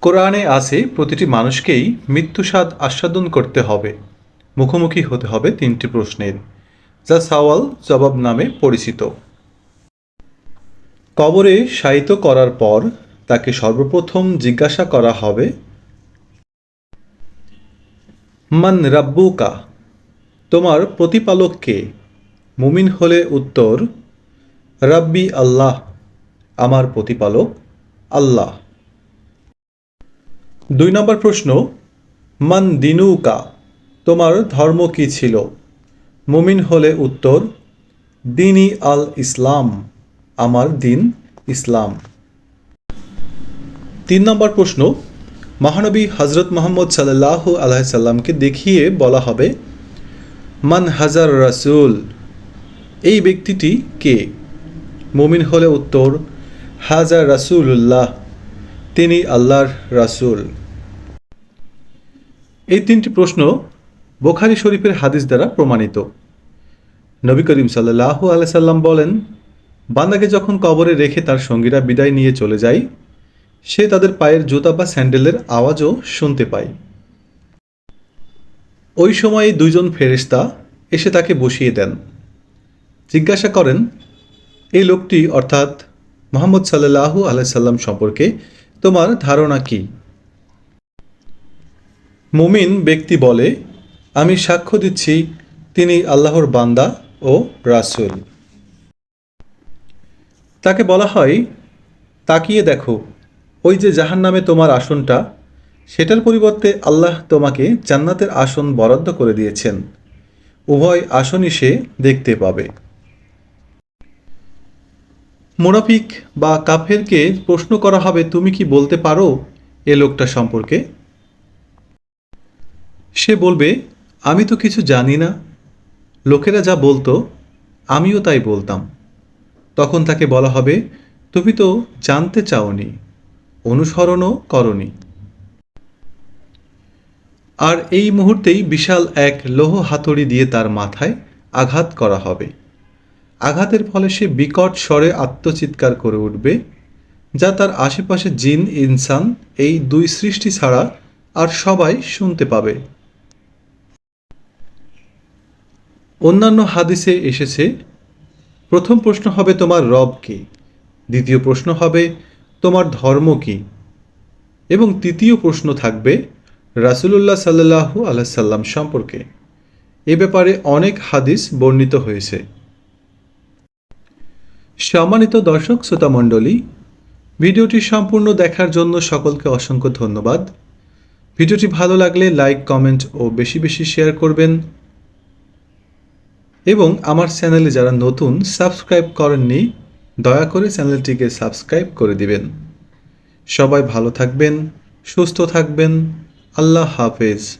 কোরআনে আছে, প্রতিটি মানুষকেই মৃত্যুস্বাদ আস্বাদন করতে হবে। মুখোমুখি হতে হবে তিনটি প্রশ্নের। যা সাওয়াল জবাব নামে পরিচিত। কবরে শায়িত করার পর তাকে সর্বপ্রথম জিজ্ঞাসা করা হবে, মান রাব্বুকা? তোমার প্রতিপালক কে? মুমিন হলে উত্তর, রাব্বি আল্লাহ। আমার প্রতিপালক আল্লাহ। দুই নম্বর প্রশ্ন, মান দিনুকা, তোমার ধর্ম কি ছিল? মুমিন হলে উত্তর, দিনী আল ইসলাম, আমার দিন ইসলাম। তিন নম্বর প্রশ্ন, মহানবী হজরত মোহাম্মদ সাল্লাহ আলাইসাল্লামকে দেখিয়ে বলা হবে, মান হাজার রাসুল, এই ব্যক্তিটি কে মুমিন হলে উত্তর, হাজার রাসুল্লাহ তিনি আল্লাহর রাসূল। এই তিনটি প্রশ্ন বোখারি শরীফের হাদিস দ্বারা প্রমাণিত। নবী করিম সাল্লাহ আলাইসাল্লাম বলেন, বান্দাকে যখন কবরে রেখে তার সঙ্গীরা বিদায় নিয়ে চলে যায়, সে তাদের পায়ের জুতা বা স্যান্ডেলের আওয়াজও শুনতে পায়। ওই সময়ে দুইজন ফেরেশতা এসে তাকে বসিয়ে দেন। জিজ্ঞাসা করেন, এই লোকটি অর্থাৎ মোহাম্মদ সাল্লাহু আলাইসাল্লাম সম্পর্কে তোমার ধারণা কি? মুমিন ব্যক্তি বলে, আমি সাক্ষ্য দিচ্ছি, তিনি আল্লাহর বান্দা ও রাসূল। তাকে বলা হয়, তাকিয়ে দেখো, ওই যে জাহান নামে তোমার আসনটা, সেটার পরিবর্তে আল্লাহ তোমাকে জান্নাতের আসন বরাদ্দ করে দিয়েছেন। উভয় আসনই সে দেখতে পাবে। মোনাফিক বা কাফেরকে প্রশ্ন করা হবে, তুমি কি বলতে পারো এ লোকটা সম্পর্কে? সে বলবে, আমি তো কিছু জানি না। লোকেরা যা বলতো, আমিও তাই বলতাম। তখন তাকে বলা হবে, তুমি তো জানতে চাওনি, অনুসরণও করনি। আর এই মুহূর্তেই বিশাল এক লৌহ হাতুড়ি দিয়ে তার মাথায় আঘাত করা হবে। আঘাতের ফলে সে বিকট স্বরে আত্মচিৎকার করে উঠবে, যা তার আশেপাশে জিন, ইনসান, এই দুই সৃষ্টি ছাড়া আর সবাই শুনতে পাবে। অন্যান্য হাদিসে এসেছে, প্রথম প্রশ্ন হবে তোমার রব কি? দ্বিতীয় প্রশ্ন হবে, তোমার ধর্ম কি? এবং তৃতীয় প্রশ্ন থাকবে, রাসুলুল্লাহ সাল্লাহু আলাইসাল্লাম সম্পর্কে। এ ব্যাপারে অনেক হাদিস বর্ণিত হয়েছে। সম্মানিত দর্শক, শ্রোতা মণ্ডলী, ভিডিওটি সম্পূর্ণ দেখার জন্য সকলকে অসংখ্য ধন্যবাদ। ভিডিওটি ভালো লাগলে লাইক, কমেন্ট ও বেশি বেশি শেয়ার করবেন। এবং আমার চ্যানেলে যারা নতুন, সাবস্ক্রাইব করেননি, দয়া করে চ্যানেলটিকে সাবস্ক্রাইব করে দিবেন। সবাই ভালো থাকবেন, সুস্থ থাকবেন। আল্লাহ হাফেজ।